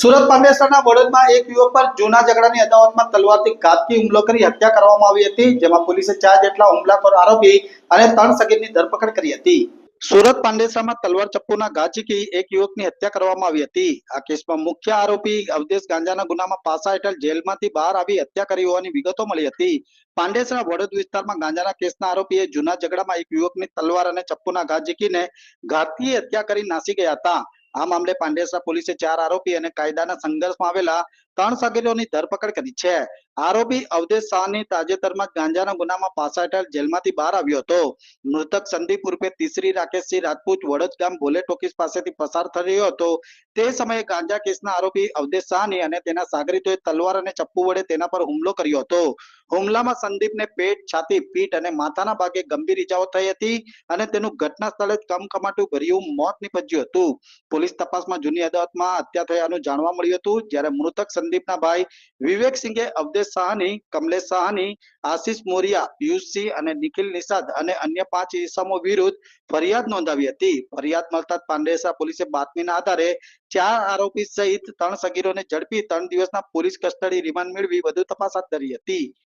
સુરત પાંડેસરના વડોદમાં એક યુવક પર જૂના ઝઘડાની અદાવતમાં તલવારથી ઘાતકી હુમલો કરી હત્યા કરવામાં આવી હતી, જેમાં પોલીસે ચાર જેટલા હુમલાખોર આરોપી અને ત્રણ સગીરની ધરપકડ કરી હતી. સુરત પાંડેસરામાં તલવાર ચપ્પુના ઘા એક યુવકની હત્યા કરવામાં આવી હતી. આ કેસમાં મુખ્ય આરોપી અવધેશ ગાંજાના ગુનામાં પાસા હેઠળ જેલમાંથી બહાર આવી હત્યા કરી હોવાની વિગતો મળી હતી. પાંડેસરા વડોદ વિસ્તારમાં ગાંજાના કેસના આરોપીએ જૂના ઝઘડામાં એક યુવકની તલવાર અને ચપ્પુના ઘા ઝીકીને ઘાતકી હત્યા કરી નાસી ગયા હતા. આ મામલે પાંડેસરા પોલીસે ચાર આરોપી અને કાયદાના સંઘર્ષમાં આવેલા ત્રણ સગીરોની ધરપકડ કરી છે. આરોપી અવધેશ શાહની તાજેતરમાં ગાંજાના ગુનામાં પાસા હેઠળ જેલમાંથી બહાર આવ્યો હતો. મૃતક સંદીપ ઉર્ફે તીસરી રાકેશસિંહ રાજપૂત વડોદ ગામ ભોલે ટોકીસ પાસેથી પસાર થઈ રહ્યો હતો. તે સમયે ગાંજા કેસના આરોપી અવધેશ શાહની અને તેના સાગરીતોએ તલવાર અને ચપ્પુ વડે તેના પર હુમલો કર્યો હતો. હુમલામાં સંદીપને પેટ, છાતી, પીઠ અને માથાના ભાગે ગંભીર ઈજાઓ થઈ હતી અને તેનું ઘટના સ્થળે જ કમકમાટું ભર્યું મોત નીપજ્યું હતું. પોલીસ તપાસમાં જૂની અદાવતમાં હત્યા થયાનું જાણવા મળ્યું હતું, જ્યારે મૃતક સંદીપના ભાઈ વિવેક સિંઘે અવધેશ સાહની, કમલેશ સાહની, આશિષ મોરિયા, યુસી અને નિખિલ નિષાદ અને અન્ય પાંચ ઇસમો વિરુદ્ધ ફરિયાદ નોંધાવી હતી. ફરિયાદ મળતા પાંડેસરા પોલીસે બાતમીના આધારે ચાર આરોપી સહિત ત્રણ સગીરોને ઝડપી ત્રણ દિવસના પોલીસ કસ્ટડી રિમાન્ડ મેળવી વધુ તપાસ હાથ ધરી હતી.